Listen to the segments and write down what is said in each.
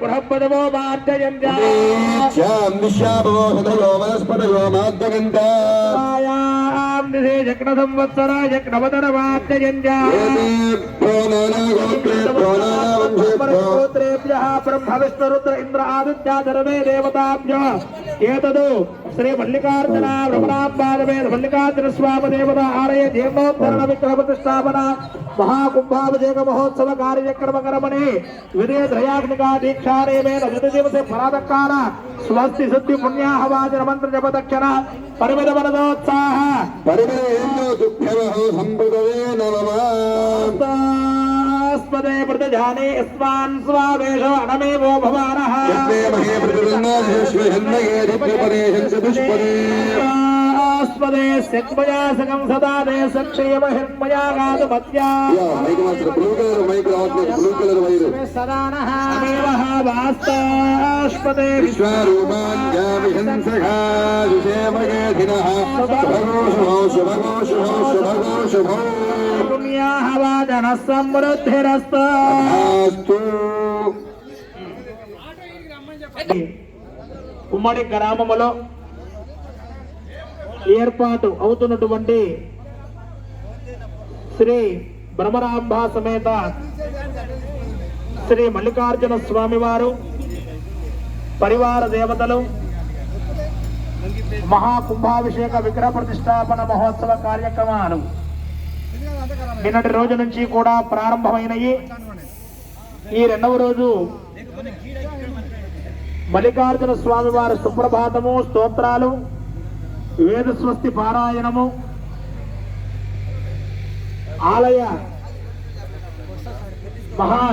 బృహపదమో మార్జయంత్యా విశ్యామో హృదయో వనస్పతయో गोत्रेभ्यः ब्रह्म विष्णुरुद्र महोत्सव कार्यक्रमकरमणे विदेधयाग्निका दीक्षारेवेण विदुदिवसे फलादकाल स्वस्ति सिद्धि पुण्याहवाचन मन्त्र जपदक्षण परिमितमनदोत्साह परिमित యస్మే మహే ప్రతిరున్నాశేశ్వరన్నయే దివ్యపదేశం చతుష్పదే స్పదే శక్మయా సగం సదా దే సక్షయమ హిర్మయా గాదు మత్యా యా మైక్ మాత్రం బ్లూ కలర్ మైక్ రావట్లేదు బ్లూ కలర్ వైరు సదానః ఉమ్మడి గ్రామములో ఏర్పాటు అవుతున్నటువంటి శ్రీ భ్రమరాంబ సమేత శ్రీ మల్లికార్జున స్వామి వారు పరివార దేవతలు మహాకుంభాభిషేక విగ్రహ ప్రతిష్టాపన మహోత్సవ కార్యక్రమాలు నిన్నటి రోజు నుంచి కూడా ప్రారంభమైనవి ఈ రెండవ రోజు మల్లికార్జున స్వామి వారి సుప్రభాతము స్తోత్రాలు వేద స్వస్తి పారాయణము ఆలయ మహా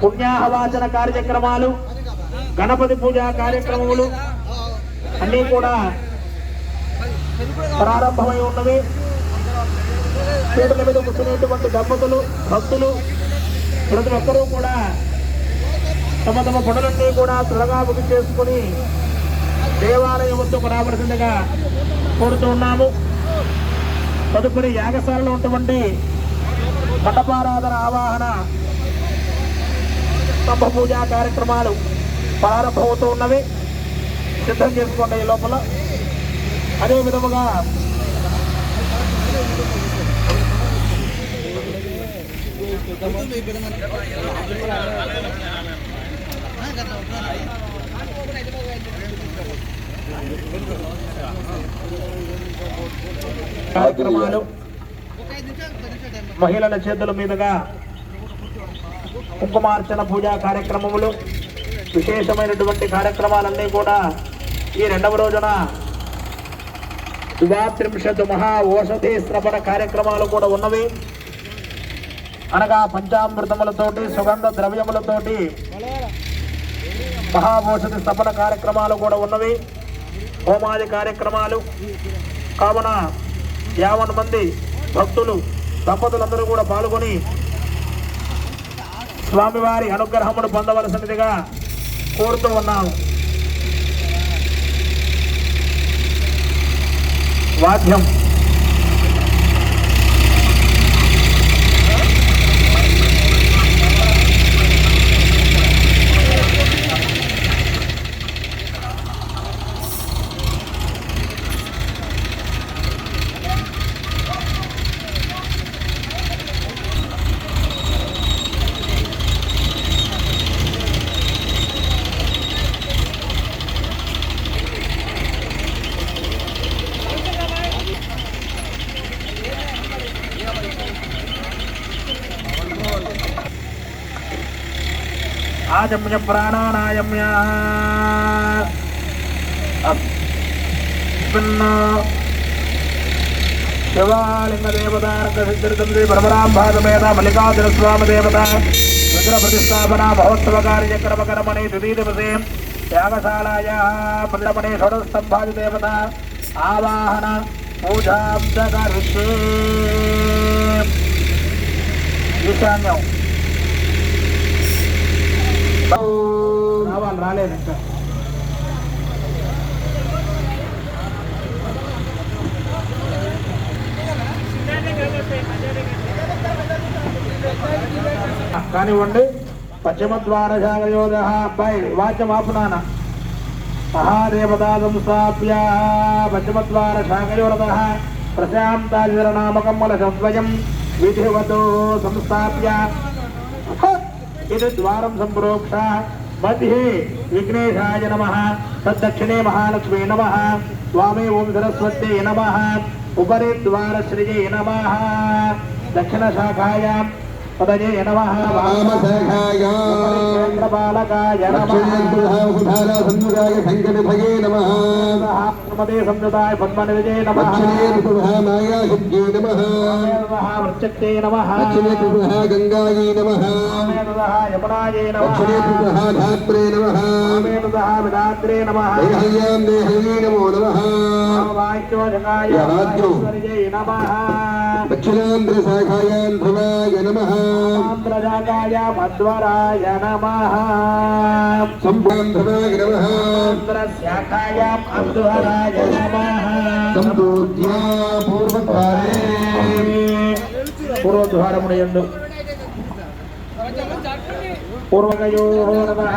పుణ్యాహవాచన కార్యక్రమాలు గణపతి పూజా కార్యక్రమములు అన్నీ కూడా ప్రారంభమై ఉన్నవి. పీటల మీద కూర్చునేటువంటి దంపతులు భక్తులు ప్రతి ఒక్కరూ కూడా తమ తమ పనులన్నీ కూడా త్వరగా ముగి చేసుకుని దేవాలయం వద్దకు రావలసిందిగా కోరుతున్నాము తదుపరి యాగశాలలో ఉన్నటువంటి మండపారాధన ఆవాహన స్తంభ పూజా కార్యక్రమాలు ప్రారంభమవుతూ ఉన్నవి సిద్ధం చేసుకోండి ఈ లోపల. అదే విధముగా కార్యక్రమాలు మహిళల చేతుల మీదుగా కుంకుమార్చన పూజా కార్యక్రమములు విశేషమైనటువంటి కార్యక్రమాలన్నీ కూడా ఈ రెండవ రోజున ద్వాత్రింశత్ మహా ఓషధి శ్రవణ కార్యక్రమాలు కూడా ఉన్నవి. అనగా పంచామృతములతోటి సుగంధ ద్రవ్యములతోటి మహా ఓషధి స్థపన కార్యక్రమాలు కూడా ఉన్నవి. హోమాది కార్యక్రమాలు. కావున యావన్ మంది భక్తులు దంపతులందరూ కూడా పాల్గొని స్వామివారి అనుగ్రహమును పొందవలసినదిగా కోరుతూ ఉన్నాము. వాద్యం. आजम्य प्राणानायम्य शिवालिङ्गदेवतार्कसिद्धिर्थं श्री परमरां रुद्रप्रतिष्ठापना महोत्सवकार्यक्रमकर्मणि द्वितीयदिवसे आवाहन రావాలి రాలేదు ఇంకా. కానివ్వండి పశ్చిమ అబ్బాయి వాచ్యం ఆపునాన మహాదేవదాదం సాప్య పశ్చిమద్వార శాఖయోరత ప్రశాంతాజరనామకమ్మల సద్వయం. విధివతో సంస్థాప్య यत् द्वारं सम्प्रोक्षा मध्ये विघ्नेशा नम। तदक्षिणे महालक्ष्मी नम। स्वामी ओम सरस्वत्यै नमः। उपरि द्वारसृजये नमः। दक्षिणशाखायां ఉపరి ద్వారశ్రియై నమ దక్షిణ శాఖాయాం పదజే నమ బాలకాయ నమ సంకటభగే నమ ప్రమదే సంయుతాయ పద్మనిజే నమ దక్షిణే మాయా సిద్ధ్యే నమ వృత్యక్తే నమ దక్షిణే గంగాయే నమ యమునాయే నమ దక్షిణే ధాత్రే నమ విదాత్రే నమ దేహల్యాం దేహల్యే నమో నమ వాక్యోజకాయ నమ దక్షిణాంధ్ర శాఖాయాం ధ్రువాయ నమ ఆంధ్రజాకాయ మధ్వరాయ నమ ఆంధ్రశాఖాయాం అధ్వరాయ పూర్వద్వారే పూర్వద్వారముడు పూర్వకయో నమః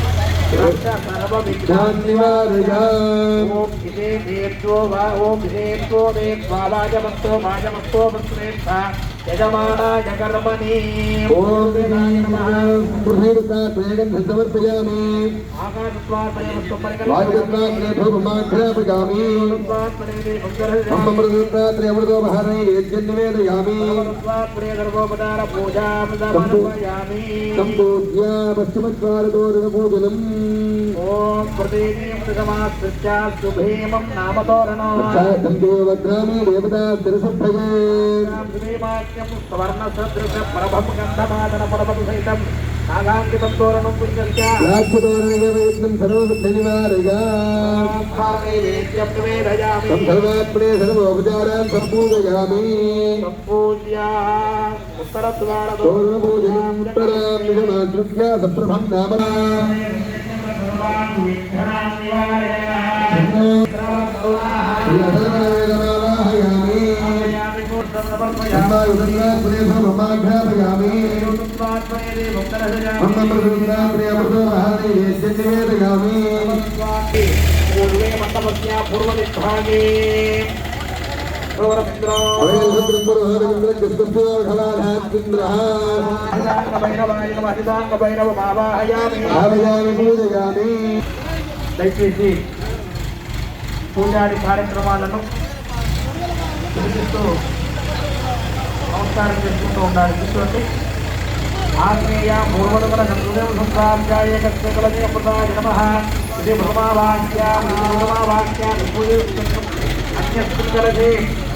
ధ్యానస్థితే క్రమేణ ప్రతిద్వారంగ పూర్వద్వారం కరిష్యే ఓం ఇదే దేత్వో వా ఓం ఇదేత్వో దేత్వా వాజమస్తో వాజమస్తో మంత్రేత్వ యజమానాయ కర్మణి ఓం సమర్పయామి ఆకాశత్వాత్మయమస్తు వాయుమాగ్రభూమాఘ్రాపయామి అమృతాత్రి అమృతోపహరై యజ్ఞనివేదయామి సంపూజ్య పశ్చిమద్వారదోరణపూజనం ఓం ప్రదేశమాశ్రిత్య శుభేమం शुभेमं नामतोरणोग्रामे देवता तिरुसभ्येमाख्यं स्वर्णसदृशपरभं गन्धमादनपरभं सहितं नागाङ्कितं तोरणं पुञ्जन्त्याक्षतोरणयवयत्नं सर्वसिद्धिनिवारयामि सर्वात्मने सर्वोपचारान् सम्पूजयामि सम्पूज्या उत्तरद्वारपूजनं प्रदामि समादृत्या सप्रभं नाम। पूर्वदिग्भागे भैरवाय नमः भैरव मावाहयामि आभयामि पूजयामि దయచేసి పూజారి కార్యక్రమాలను చూపిస్తూ నమస్కారం చేసుకుంటూ ఉండాలి. చూసుకోండి. ఆత్మీయ పూర్వదమన హృదయ సంప్రాప్యాయ కృతకలనే ప్రదాయ నమ. ఇది భ్రమావాక్య భ్రమావాక్య అన్యస్కలే మొదలే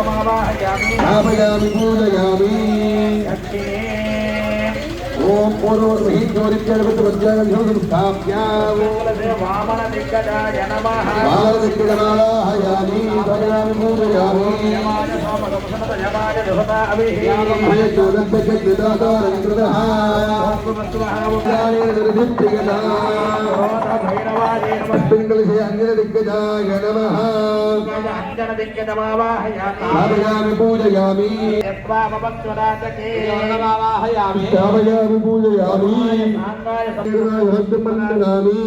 వృత్తిగంత ఆరోగ్యగంత సంతలో భవా స్థాపయామి పూజయామి ఓం పూర్వోర్వహీజ్యోతిత్యగతవజ్రాగం స్థాప్యామి వామన దిగ్గజాయ నమః బాలదిక్కడమాలాహయామి భయామి పూజయామి భయచోదంతగదాతారంకృతః నిర్దిప్తిగదా పింగళిషే అంజనదిగ్గజాయ నమః స్థాపయామి పూజయామి. స్థాపయామి పూజయామి. హస్తమండనామి